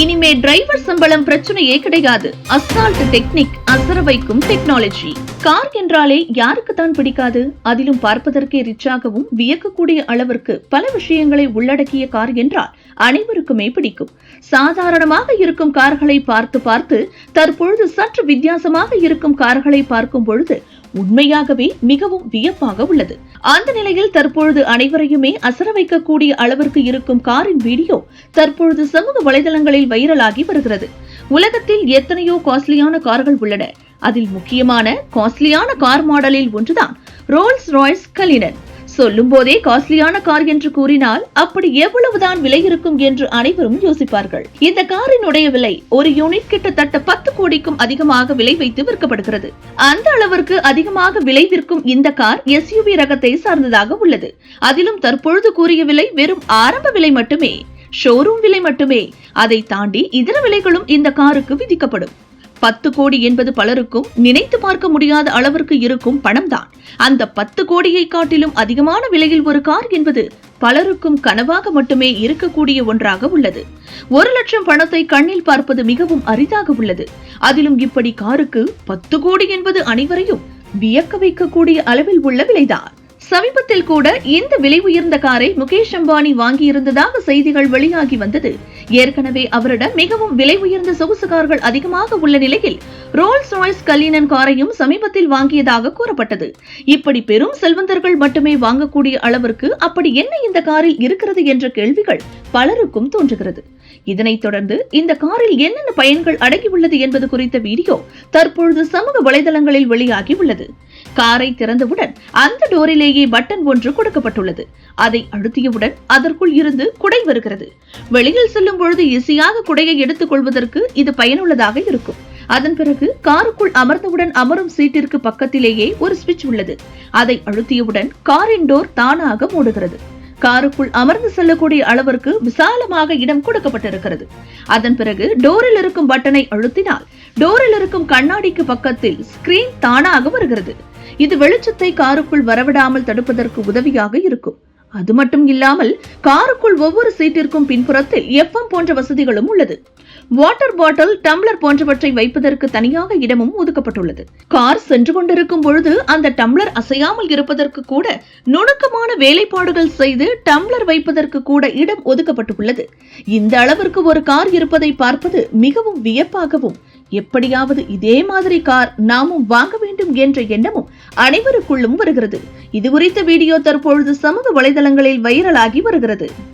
இனிமே டிரைவர் சம்பளம் பிரச்சனையே கிடையாது. அசால்ட் டெக்னிக் அசர வைக்கும் டெக்னாலஜி கார் என்றாலே யாருக்கு தான் பிடிக்காது? அதிலும் பார்ப்பதற்கே ரிச்சாகவும் வியக்கக்கூடிய அளவிற்கு பல விஷயங்களை உள்ளடக்கிய கார் என்றால் அனைவருக்குமே பிடிக்கும். சாதாரணமாக இருக்கும் கார்களை பார்த்து பார்த்து தற்பொழுது சற்று வித்தியாசமாக இருக்கும் கார்களை பார்க்கும் பொழுது உண்மையாகவே மிகவும் வியப்பாக உள்ளது. அந்த நிலையில் தற்பொழுது அனைவரையுமே அசர வைக்கக்கூடிய அளவிற்கு இருக்கும் காரின் வீடியோ தற்பொழுது சமூக வலைதளங்களில் வைரலாகி வருகிறது. உலகத்தில் எத்தனையோ காஸ்ட்லியான கார்கள் உள்ளன. அதில் முக்கியமான காஸ்ட்லியான கார் மாடலில் ஒன்றுதான் ரோல்ஸ் ராய்ஸ் கலினன். சொல்லும் போதே காஸ்ட்லியான கார் என்று கூறினால் அப்படி எவ்வளவுதான் விலை இருக்கும் என்று அனைவரும் யோசிப்பார்கள். இந்த காரினுடைய விலை ஒரு யூனிட் கிட்டத்தட்ட பத்து கோடிக்கும் அதிகமாக விலை வைத்து விற்கப்படுகிறது. அந்த அளவிற்கு அதிகமாக விலை விற்கும் இந்த கார் எஸ்யூவி ரகத்தை சார்ந்ததாக உள்ளது. அதிலும் தற்பொழுது கூறிய விலை வெறும் ஆரம்ப விலை மட்டுமே ஷோரூம் விலை மட்டுமே. அதை தாண்டி இதர விலைகளும் இந்த காருக்கு விதிக்கப்படும். பத்து கோடி என்பது பலருக்கும் நினைத்து பார்க்க முடியாத அளவிற்கு இருக்கும் பணம்தான். அந்த பத்து கோடியை காட்டிலும் அதிகமான விலையில் ஒரு கார் என்பது பலருக்கும் கனவாக மட்டுமே இருக்கக்கூடிய ஒன்றாக உள்ளது. ஒரு லட்சம் பணத்தை கண்ணில் பார்ப்பது மிகவும் அரிதாக உள்ளது. அதிலும் இப்படி காருக்கு பத்து கோடி என்பது அனைவரையும் வியக்க வைக்கக்கூடிய அளவில் உள்ள விலைதான். சமீபத்தில் கூட இந்த விலை உயர்ந்த காரை முகேஷ் அம்பானி வாங்கியிருந்ததாக செய்திகள் வெளியாகி வந்தது. ஏற்கனவே அவரிடம் மிகவும் விலை உயர்ந்த சொகுசு கார்கள் அதிகமாக உள்ள நிலையில் ரோல்ஸ் ராய்ஸ் கல்லினன் காரையும் சமீபத்தில் வாங்கியதாக கூறப்பட்டது. இப்படி பெரும் செல்வந்தர்கள் மட்டுமே வாங்கக்கூடிய அளவிற்கு அப்படி என்ன இந்த காரில் இருக்கிறது என்ற கேள்விகள் பலருக்கும் தோன்றுகிறது. இதனைத் தொடர்ந்து இந்த காரில் என்னென்ன பயன்கள் அடங்கியுள்ளது என்பது குறித்த வீடியோ தற்பொழுது சமூக வலைதளங்களில் வெளியாகி உள்ளது காரை திறந்தவுடன் அந்த டோரிலேயே பட்டன் ஒன்று கொடுக்கப்பட்டுள்ளது. அதை அழுத்தியவுடன் அதற்குள் இருந்து குடை வருகிறது. வெளியில் செல்லும் பொழுது இசையாக குடையை எடுத்துக் கொள்வதற்கு இது பயனுள்ளதாக இருக்கும். அதன் பிறகு காருக்குள் அமர்ந்தவுடன் அமரும் சீட்டிற்கு பக்கத்திலேயே ஒரு சுவிட்ச் உள்ளது. அதை அழுத்தியவுடன் காரின் டோர் தானாக மூடுகிறது. காருக்குள் அமர்ந்து செல்லக்கூடிய அளவிற்கு விசாலமாக இடம் கொடுக்கப்பட்டிருக்கிறது. அதன் பிறகு டோரில் இருக்கும் பட்டனை அழுத்தினால் டோரில் இருக்கும் கண்ணாடிக்கு பக்கத்தில் ஸ்கிரீன் தானாக வருகிறது. இது வெளிச்சத்தை காருக்குள் வரவிடாமல் தடுப்பதற்கு உதவியாக இருக்கும். அது மட்டும் இல்லாமல் காருக்குள் ஒவ்வொரு சீட்டிற்கும் பின்புறத்தில் எஃப்எம் போன்ற வசதிகளும் உள்ளது. வாட்டர் பாட்டில் டம்ளர் போன்றவற்றை வைப்பதற்கு தனியாக இடமும் ஒதுக்கப்பட்டுள்ளது. கார் சென்று கொண்டிருக்கும் பொழுது அந்த டம்ளர் அசையாமல் இருப்பதற்கு கூட நுணுக்கமான வேலைப்பாடுகள் செய்து டம்ளர் வைப்பதற்கு கூட இடம் ஒதுக்கப்பட்டுள்ளது. இந்த அளவிற்கு ஒரு கார் இருப்பதை பார்ப்பது மிகவும் வியப்பாகவும் எப்படியாவது இதே மாதிரி கார் நாமும் வாங்க வேண்டும் என்ற எண்ணமும் அனைவருக்குள்ளும் வருகிறது. இது குறித்த வீடியோ தற்பொழுது சமூக வலைதளங்களில் வைரலாகி வருகிறது.